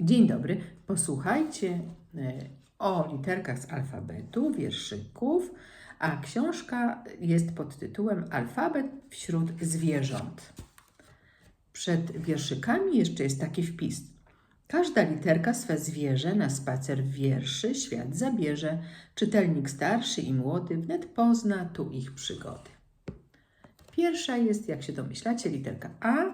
Dzień dobry. Posłuchajcie e, o literkach z alfabetu, wierszyków, a książka jest pod tytułem Alfabet wśród zwierząt. Przed wierszykami jeszcze jest taki wpis. Każda literka swe zwierzę na spacer wierszy świat zabierze. Czytelnik starszy i młody wnet pozna tu ich przygody. Pierwsza jest, jak się domyślacie, literka A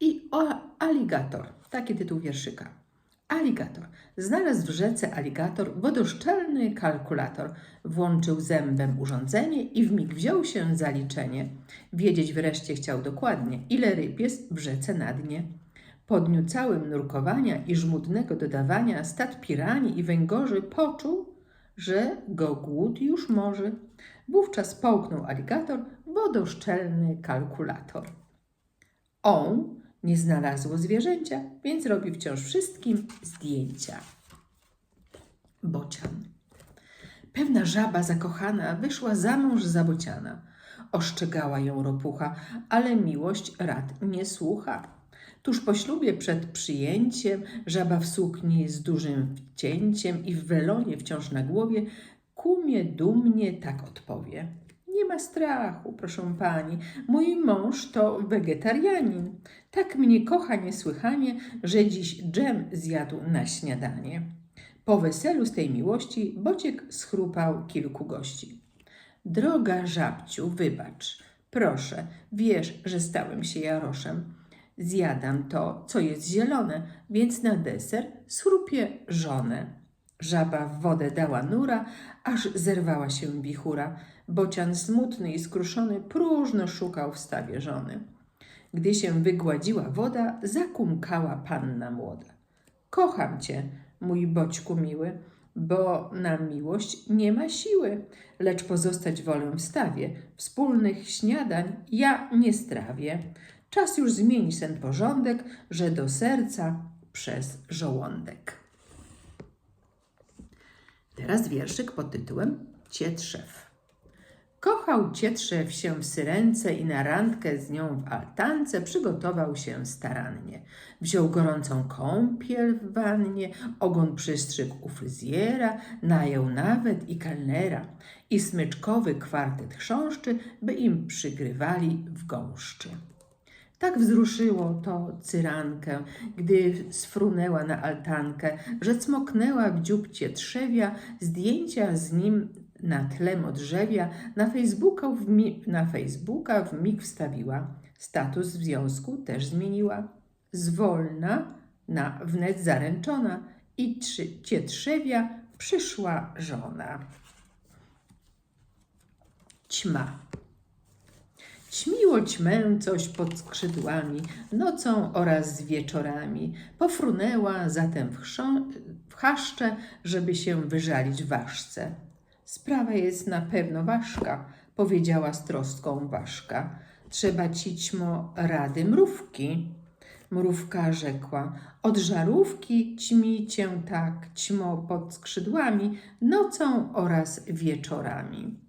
i o, aligator. Taki tytuł wierszyka. Aligator. Znalazł w rzece aligator wodoszczelny kalkulator. Włączył zębem urządzenie i w mig wziął się za liczenie. Wiedzieć wreszcie chciał dokładnie, ile ryb jest w rzece na dnie. Po dniu całym nurkowania i żmudnego dodawania stat piranii i węgorzy poczuł, że go głód już może. Wówczas połknął aligator wodoszczelny kalkulator. On nie znalazło zwierzęcia, więc robi wciąż wszystkim zdjęcia. Bocian. Pewna żaba zakochana wyszła za mąż za bociana. Oszczegała ją ropucha, ale miłość rad nie słucha. Tuż po ślubie przed przyjęciem, żaba w sukni z dużym wcięciem i w welonie wciąż na głowie, kumie dumnie tak odpowie. Nie ma strachu, proszę pani, mój mąż to wegetarianin. Tak mnie kocha niesłychanie, że dziś dżem zjadł na śniadanie. Po weselu z tej miłości Bociek schrupał kilku gości. Droga żabciu, wybacz, proszę, wiesz, że stałem się jaroszem. Zjadam to, co jest zielone, więc na deser schrupię żonę. Żaba w wodę dała nura, aż zerwała się wichura. Bocian smutny i skruszony próżno szukał w stawie żony. Gdy się wygładziła woda, zakumkała panna młoda. Kocham cię, mój boćku miły, bo na miłość nie ma siły, lecz pozostać wolę w stawie. Wspólnych śniadań ja nie strawię. Czas już zmienić ten porządek, że do serca przez żołądek. Teraz wierszyk pod tytułem Cietrzew. Kochał Cietrzew się w Syrence i na randkę z nią w altance przygotował się starannie. Wziął gorącą kąpiel w wannie, ogon przystrzygł u fryzjera, najął nawet i kelnera i smyczkowy kwartet chrząszczy, by im przygrywali w gąszczy. Tak wzruszyło to cyrankę, gdy sfrunęła na altankę, że cmoknęła w dziób trzewia zdjęcia z nim na tle modrzewia, na Facebooka, w na Facebooka w mig wstawiła. Status związku też zmieniła. Zwolna na wnet zaręczona i trzy, cietrzewia przyszła żona. Ćma. Ćmiło ćmę coś pod skrzydłami, nocą oraz wieczorami. Pofrunęła zatem w, w chaszcze, żeby się wyżalić ważce. Sprawa jest na pewno ważka, powiedziała z troską ważka. Trzeba ci ćmo rady mrówki. Mrówka rzekła, od żarówki ćmi cię tak ćmo pod skrzydłami, nocą oraz wieczorami.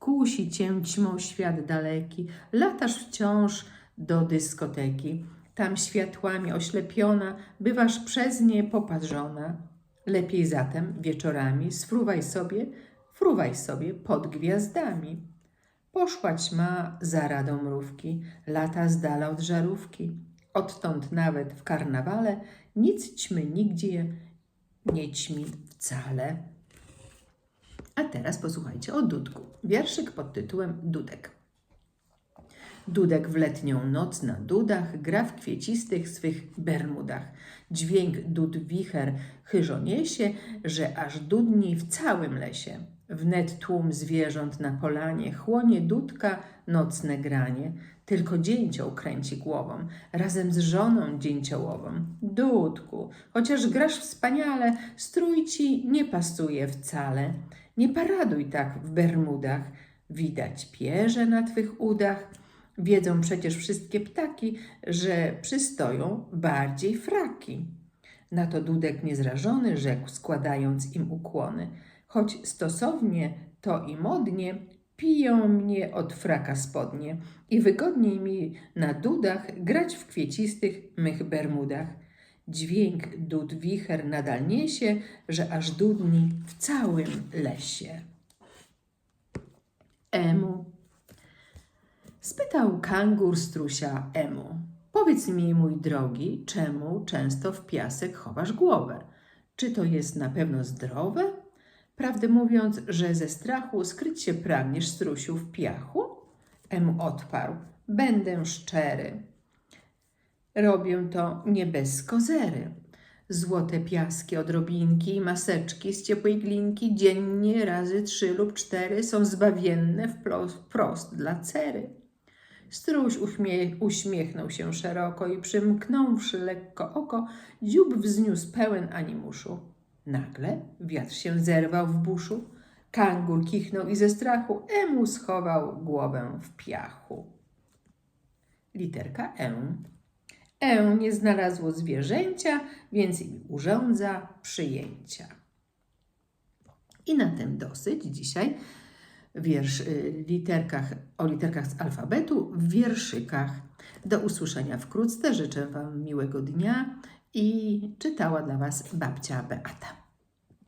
Kusi cię ćmą świat daleki, latasz wciąż do dyskoteki. Tam światłami oślepiona, bywasz przez nie poparzona. Lepiej zatem wieczorami sfruwaj sobie, fruwaj sobie pod gwiazdami. Poszła ćma za radą mrówki, lata z dala od żarówki. Odtąd nawet w karnawale nic ćmy nigdzie nie ćmi wcale. A teraz posłuchajcie o Dudku. Wierszyk pod tytułem Dudek. Dudek w letnią noc na dudach gra w kwiecistych swych bermudach. Dźwięk dud wicher chyżo niesie, że aż dudni w całym lesie. Wnet tłum zwierząt na polanie chłonie dudka nocne granie. Tylko dzięcioł kręci głową, razem z żoną dzięciołową. Dudku, chociaż grasz wspaniale, strój ci nie pasuje wcale. Nie paraduj tak w bermudach, widać pierze na twych udach. Wiedzą przecież wszystkie ptaki, że przystoją bardziej fraki. Na to Dudek niezrażony rzekł, składając im ukłony. Choć stosownie to i modnie, piją mnie od fraka spodnie i wygodniej mi na dudach grać w kwiecistych mych bermudach. Dźwięk dud wicher nadal niesie, że aż dudni w całym lesie. Emu. Spytał kangur strusia Emu. Powiedz mi, mój drogi, czemu często w piasek chowasz głowę? Czy to jest na pewno zdrowe? Prawdę mówiąc, że ze strachu skryć się pragniesz, strusiu, w piachu? Emu odparł. Będę szczery. Robię to nie bez kozery. Złote piaski, odrobinki, maseczki z ciepłej glinki dziennie razy trzy lub cztery są zbawienne wprost, wprost dla cery. Struś uśmie- uśmiechnął się szeroko i przymknąwszy lekko oko, dziób wzniósł pełen animuszu. Nagle wiatr się zerwał w buszu, kangur kichnął i ze strachu emu schował głowę w piachu. Literka E. E nie znalazło zwierzęcia, więc im urządza przyjęcia. I na tym dosyć dzisiaj wiersz y, literkach, o literkach z alfabetu w wierszykach. Do usłyszenia wkrótce. Życzę Wam miłego dnia i czytała dla Was babcia Beata.